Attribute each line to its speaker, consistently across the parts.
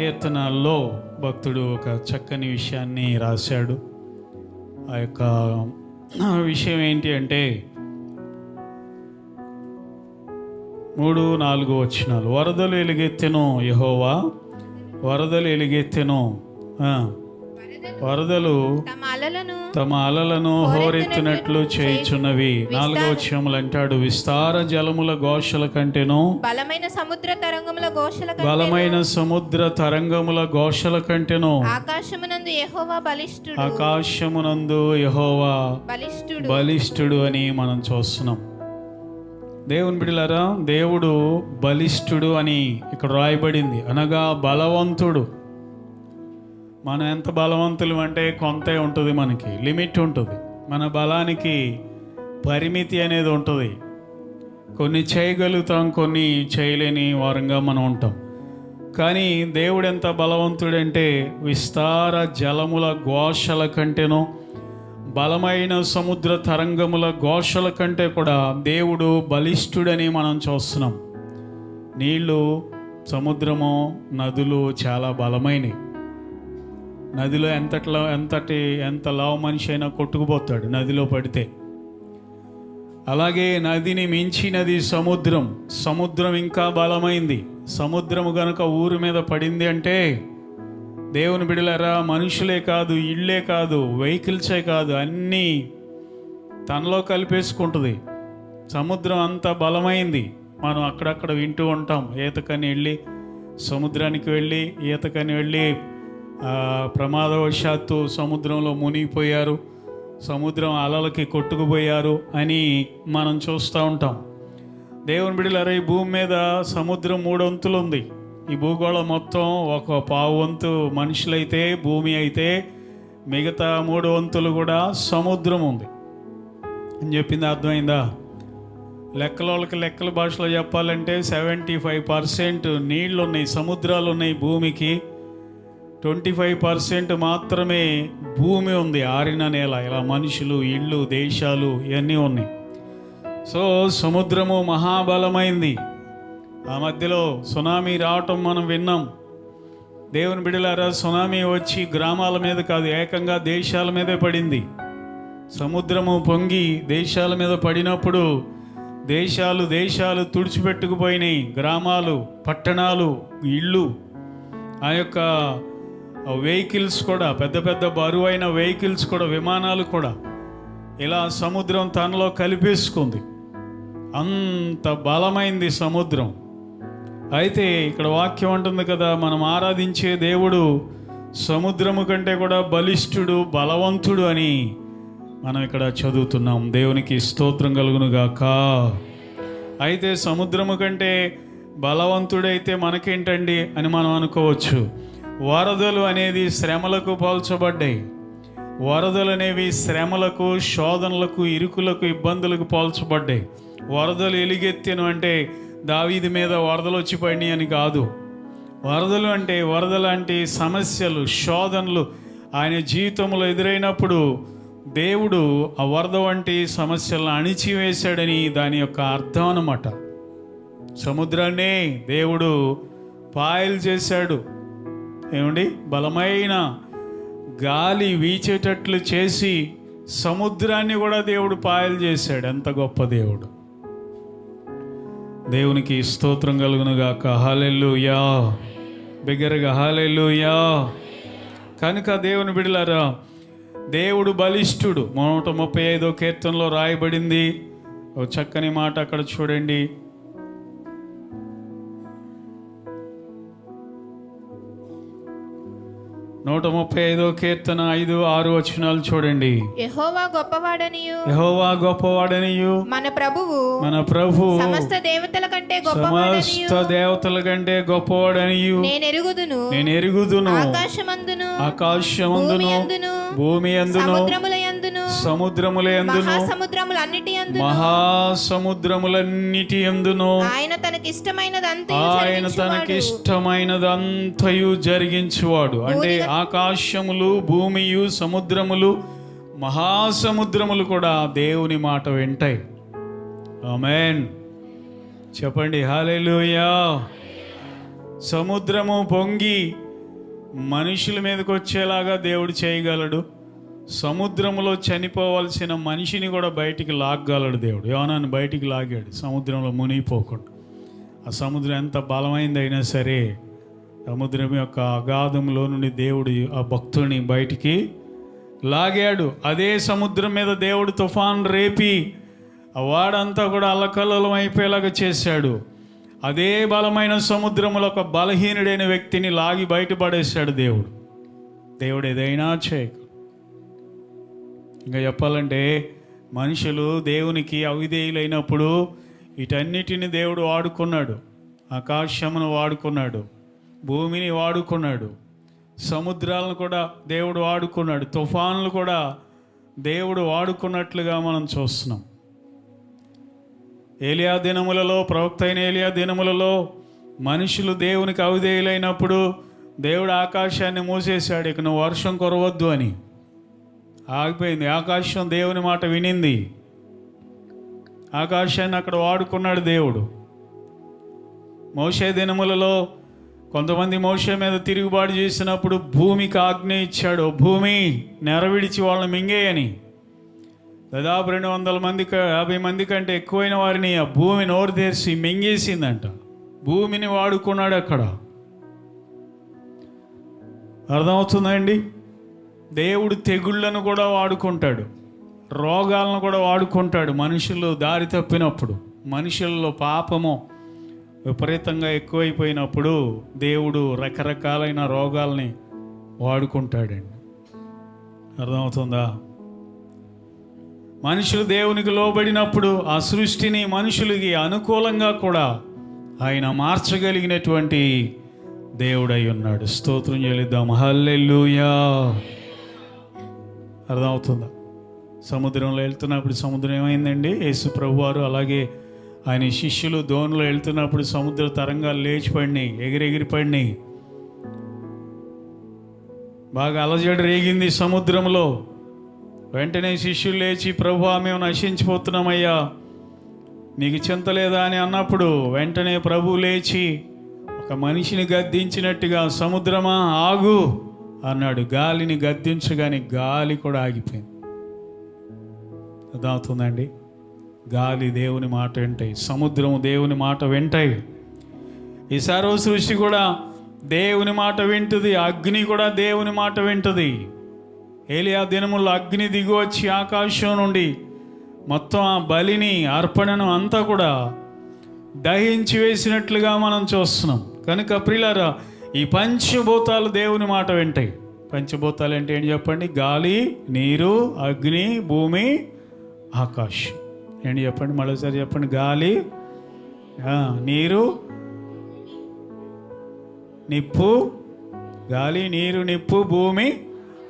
Speaker 1: కీర్తనల్లో భక్తుడు ఒక చక్కని విషయాన్ని రాశాడు. ఆ యొక్క విషయం ఏంటి అంటే మూడు నాలుగు వచ్చినాలు వరదలు ఎలుగెత్తెను యహోవా? వరదలు ఎలుగెత్తెను వరదలు
Speaker 2: తమ అలలను
Speaker 1: హోరెత్తినట్లు చేయుచున్నవి. నాలుగో వచ్చములు అంటాడు విస్తార జలముల ఘోషల కంటేను
Speaker 2: బలమైన సముద్ర తరంగముల ఘోషల
Speaker 1: బలమైన సముద్ర తరంగముల ఘోషల కంటేను
Speaker 2: ఆకాశమునందు యెహోవా బలిష్ఠుడు
Speaker 1: ఆకాశమునందు యహోవా
Speaker 2: బలిష్ఠుడు
Speaker 1: బలిష్ఠుడు అని మనం చూస్తున్నాం. దేవుని బిడ్డలారా దేవుడు బలిష్ఠుడు అని ఇక్కడ రాయబడింది. అనగా బలవంతుడు. మనం ఎంత బలవంతులు అంటే కొంతే ఉంటుంది మనకి లిమిట్ ఉంటుంది. మన బలానికి పరిమితి అనేది ఉంటుంది. కొన్ని చేయగలుగుతాం కొన్ని చేయలేని వారంగా మనం ఉంటాం. కానీ దేవుడు ఎంత బలవంతుడంటే విస్తార జలముల ఘోషల కంటేనో బలమైన సముద్ర తరంగముల ఘోషల కంటే కూడా దేవుడు బలిష్ఠుడని మనం చూస్తున్నాం. నీళ్ళు సముద్రము నదులు చాలా బలమైనవి. నదిలో ఎంతట్లో ఎంతటి ఎంత లావు మనిషి అయినా కొట్టుకుపోతాడు నదిలో పడితే. అలాగే నదిని మించినది సముద్రం. సముద్రం ఇంకా బలమైంది. సముద్రము కనుక ఊరి మీద పడింది అంటే దేవుని బిడలరా మనుషులే కాదు ఇళ్ళే కాదు వెహికల్సే కాదు అన్నీ తనలో కలిపేసుకుంటుంది. సముద్రం అంత బలమైంది. మనం అక్కడక్కడ వింటూ ఉంటాం. ఈతకని వెళ్ళి సముద్రానికి వెళ్ళి ఈతకని వెళ్ళి ప్రమాదవశాత్తు సముద్రంలో మునిగిపోయారు. సముద్రం అలలకి కొట్టుకుపోయారు అని మనం చూస్తూ ఉంటాం. దేవుని బిడ్డలారా ఈ భూమి మీద సముద్రం మూడొంతులు ఉంది ఈ భూగోళం మొత్తం ఒక పావు వంతు మనుషులైతే భూమి అయితే మిగతా మూడు వంతులు కూడా సముద్రం ఉంది. అని చెప్పింది అర్థమైందా? లెక్కలోళ్ళకి లెక్కల భాషలో చెప్పాలంటే సెవెంటీ ఫైవ్ పర్సెంట్ నీళ్ళు ఉన్నాయి సముద్రాలు ఉన్నాయి భూమికి. ట్వంటీ ఫైవ్ పర్సెంట్ మాత్రమే భూమి ఉంది ఆరిన నేల. ఇలా మనుషులు ఇళ్ళు దేశాలు ఇవన్నీ ఉన్నాయి. సో సముద్రము మహాబలమైంది. ఆ మధ్యలో సునామీ రావటం మనం విన్నాం. దేవుని బిడలారా సునామీ వచ్చి గ్రామాల మీద కాదు ఏకంగా దేశాల మీదే పడింది. సముద్రము పొంగి దేశాల మీద పడినప్పుడు దేశాలు దేశాలు తుడిచిపెట్టుకుపోయినాయి. గ్రామాలు పట్టణాలు ఇళ్ళు. ఆ యొక్క వెహికల్స్ కూడా పెద్ద పెద్ద బరువైన వెహికల్స్ కూడా విమానాలు కూడా ఇలా సముద్రం తనలో కలిపేసుకుంది. అంత బలమైంది సముద్రం. అయితే ఇక్కడ వాక్యం ఉంటుంది కదా మనం ఆరాధించే దేవుడు సముద్రము కంటే కూడా బలిష్ఠుడు బలవంతుడు అని మనం ఇక్కడ చదువుతున్నాం. దేవునికి స్తోత్రం కలుగునుగాక. అయితే సముద్రము కంటే బలవంతుడైతే మనకేంటండి అని మనం అనుకోవచ్చు. వరదలు అనేది శ్రమలకు పోల్చబడ్డాయి. వరదలు అనేవి శ్రమలకు శోధనలకు ఇరుకులకు ఇబ్బందులకు పోల్చబడ్డాయి. వరదలు ఎలుగెత్తిను అంటే దావీది మీద వరదలు వచ్చి పడినాయి అని కాదు. వరదలు అంటే వరద లాంటి సమస్యలు శోధనలు. ఆయన జీవితంలో ఎదురైనప్పుడు దేవుడు ఆ వరద వంటి సమస్యలను అణిచివేశాడని దాని యొక్క అర్థం అన్నమాట. సముద్రాన్ని దేవుడు పాయలు చేశాడు. ఏమండి? బలమైన గాలి వీచేటట్లు చేసి సముద్రాన్ని కూడా దేవుడు పాయలు చేశాడు. ఎంత గొప్ప దేవుడు. దేవునికి స్తోత్రం కలుగునుగాక. హాలెల్లుయా. బిగ్గరగా హాలెల్లుయా. కనుక దేవుని బిడలారా దేవుడు బలిష్ఠుడు. నూట ముప్పై ఐదో కీర్తనలో రాయబడింది. ఓ చక్కని మాట అక్కడ చూడండి. నూట ముప్పై ఐదో కీర్తన ఐదు ఆరు వచనాలు చూడండి.
Speaker 2: యెహోవా గొప్పవాడనియు.
Speaker 1: యెహోవా గొప్పవాడనియు.
Speaker 2: మన ప్రభువు.
Speaker 1: మన ప్రభు
Speaker 2: సమస్త దేవతల కంటే గొప్పవాడనియు.
Speaker 1: సమస్త దేవతల కంటే గొప్పవాడనియు.
Speaker 2: నేను ఎరుగుదును
Speaker 1: నేను ఎరుగుదును.
Speaker 2: ఆకాశమందును.
Speaker 1: ఆకాశమందును. భూమి అందును
Speaker 2: సముద్రముల యందును
Speaker 1: ఎందును
Speaker 2: మహాసముద్రములన్నిటి యందును ఆయన తనకిష్టమైనదంతా
Speaker 1: ఆయన తనకి ఇష్టమైనదంతయు జరిగించువాడు. అంటే ఆకాశములు భూమియు సముద్రములు మహాసముద్రములు కూడా దేవుని మాట వింటాయి. ఆమెన్. చెప్పండి హాలేలుయా సముద్రము పొంగి మనుషుల మీదకి వచ్చేలాగా దేవుడు చేయగలడు. సముద్రంలో చనిపోవలసిన మనిషిని కూడా బయటికి లాగ్గలడు దేవుడు. యోనాన్ని బయటికి లాగాడు. సముద్రంలో మునిగిపోకుండా. ఆ సముద్రం ఎంత బలమైందైనా సరే సముద్రం యొక్క అగాధంలో నుండి దేవుడు ఆ భక్తుని బయటికి లాగాడు. అదే సముద్రం మీద దేవుడు తుఫాన్ రేపి ఆ వాడంతా కూడా అల్లకల్లోలం అయిపోయేలాగా చేశాడు. అదే బలమైన సముద్రంలో ఒక బలహీనుడైన వ్యక్తిని లాగి బయటపడేశాడు దేవుడు. దేవుడు ఏదైనా చేయక ఇంకా చెప్పాలంటే మనుషులు దేవునికి అవిధేయులైనప్పుడు వీటన్నిటిని దేవుడు వాడుకున్నాడు. ఆకాశమును వాడుకున్నాడు. భూమిని వాడుకున్నాడు. సముద్రాలను కూడా దేవుడు వాడుకున్నాడు. తుఫాన్లు కూడా దేవుడు వాడుకున్నట్లుగా మనం చూస్తున్నాం. ఏలియా దినములలో ప్రవక్త అయిన ఏలియా దినములలో మనుషులు దేవునికి అవిధేయులైనప్పుడు దేవుడు ఆకాశాన్ని మూసేశాడు. ఇక నువ్వు వర్షం కొరవద్దు అని. ఆగిపోయింది. ఆకాశం దేవుని మాట వినింది. ఆకాశాన్ని అక్కడ వాడుకున్నాడు దేవుడు. మోసే దినములలో కొంతమంది మోసే మీద తిరుగుబాటు చేసినప్పుడు భూమికి ఆజ్ఞ ఇచ్చాడు. భూమి నెరవిడిచి వాళ్ళని మింగేయని. దాదాపు రెండు వందల మంది యాభై మంది కంటే ఎక్కువైన వారిని ఆ భూమి నోరు తెరిచి మింగేసిందంట. భూమిని వాడుకున్నాడు అక్కడ. అర్థమవుతుందండి దేవుడు తెగుళ్ళను కూడా వాడుకుంటాడు. రోగాలను కూడా వాడుకుంటాడు మనుషులు దారి తప్పినప్పుడు. మనుషుల్లో పాపము విపరీతంగా ఎక్కువైపోయినప్పుడు దేవుడు రకరకాలైన రోగాల్ని వాడుకుంటాడండి. అర్థమవుతుందా? మనుషులు దేవునికి లోబడినప్పుడు ఆ సృష్టిని మనుషులకి అనుకూలంగా కూడా ఆయన మార్చగలిగినటువంటి దేవుడై ఉన్నాడు. స్తోత్రం చెల్లిద్దాం. హల్లెల్లుయా అర్థమవుతుందా. సముద్రంలో వెళ్తున్నప్పుడు సముద్రం ఏమైందండి? యేసు ప్రభు వారు అలాగే ఆయన శిష్యులు దోణిలో వెళ్తున్నప్పుడు సముద్ర తరంగాలు లేచిపడినాయి ఎగిరెగిరి పడినాయి బాగా అలజడి రేగింది సముద్రంలో. వెంటనే శిష్యులు లేచి ప్రభు మేము నశించిపోతున్నామయ్యా. నీకు చింత లేదా? అని అన్నప్పుడు వెంటనే ప్రభు లేచి ఒక మనిషిని గద్దించినట్టుగా సముద్రమా? ఆగు. అన్నాడు. గాలిని గద్దించగానే గాలి కూడా ఆగిపోయింది. అర్థమవుతుందండి? గాలి దేవుని మాట వింటాయి. సముద్రము దేవుని మాట వింటాయి. ఈ సర్వ సృష్టి కూడా దేవుని మాట వింటుంది. అగ్ని కూడా దేవుని మాట వింటుంది. ఏలియా దినముల్లో అగ్ని దిగి వచ్చి ఆకాశం నుండి మొత్తం ఆ బలిని అర్పణను అంతా కూడా దహించి వేసినట్లుగా మనం చూస్తున్నాం. కనుక ప్రియులారా ఈ పంచభూతాలు దేవుని మాట వింటాయి. పంచభూతాలు అంటే ఏంటి చెప్పండి? గాలి నీరు అగ్ని భూమి ఆకాశం. ఏంటి చెప్పండి? మరోసారి చెప్పండి. గాలి నీరు నిప్పు గాలి నీరు నిప్పు భూమి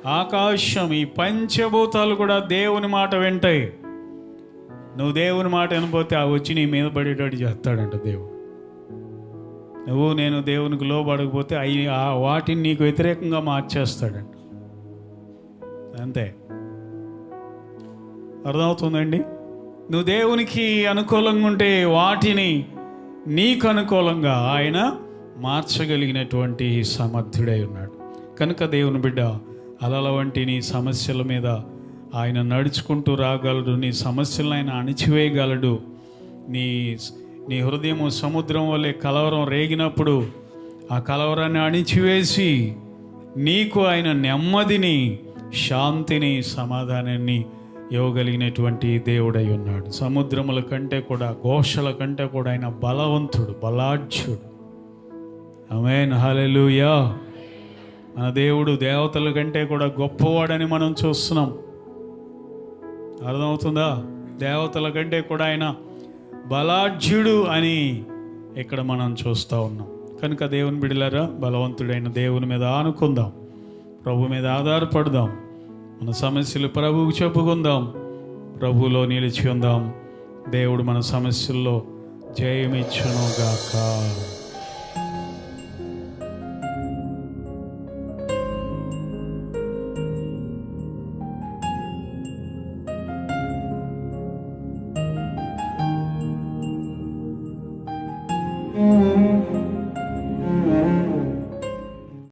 Speaker 1: ఆకాశం. ఈ పంచభూతాలు కూడా దేవుని మాట వింటాయి. నువ్వు దేవుని మాట వినపోతే ఆ వచ్చి నీ మీద పడేటట్టు చేస్తాడంట దేవుడు. నువ్వు నేను దేవునికి లోబడకపోతే అవి ఆ వాటిని నీకు వ్యతిరేకంగా మార్చేస్తాడండి. అంతే. అర్థమవుతుందండి? నువ్వు దేవునికి అనుకూలంగా ఉంటే వాటిని నీకు అనుకూలంగా ఆయన మార్చగలిగినటువంటి సమర్థుడై ఉన్నాడు. కనుక దేవుని బిడ్డ అలల వంటి నీ సమస్యల మీద ఆయన నడుచుకుంటూ రాగలడు నీ సమస్యలను ఆయన అణిచివేయగలడు నీ నీ హృదయము సముద్రం వల్లే కలవరం రేగినప్పుడు ఆ కలవరాన్ని అణిచివేసి నీకు ఆయన నెమ్మదిని శాంతిని సమాధానాన్ని ఇవ్వగలిగినటువంటి దేవుడై ఉన్నాడు. సముద్రముల కంటే కూడా ఘోషల కంటే కూడా ఆయన బలవంతుడు బలాఢ్యుడు. అమేన్ హలెలుయా మన దేవుడు దేవతల కంటే కూడా గొప్పవాడని మనం చూస్తున్నాం. అర్థమవుతుందా? దేవతల కంటే కూడా ఆయన బలాఢ్యుడు అని ఇక్కడ మనం చూస్తూ ఉన్నాం. కనుక దేవుని బిడలారా బలవంతుడైన దేవుని మీద ఆనుకుందాం. ప్రభు మీద ఆధారపడదాం. మన సమస్యలు ప్రభువుకు చెప్పుకుందాం. ప్రభువులో నిలిచి ఉందాం. దేవుడు మన సమస్యల్లో జయమిచ్చును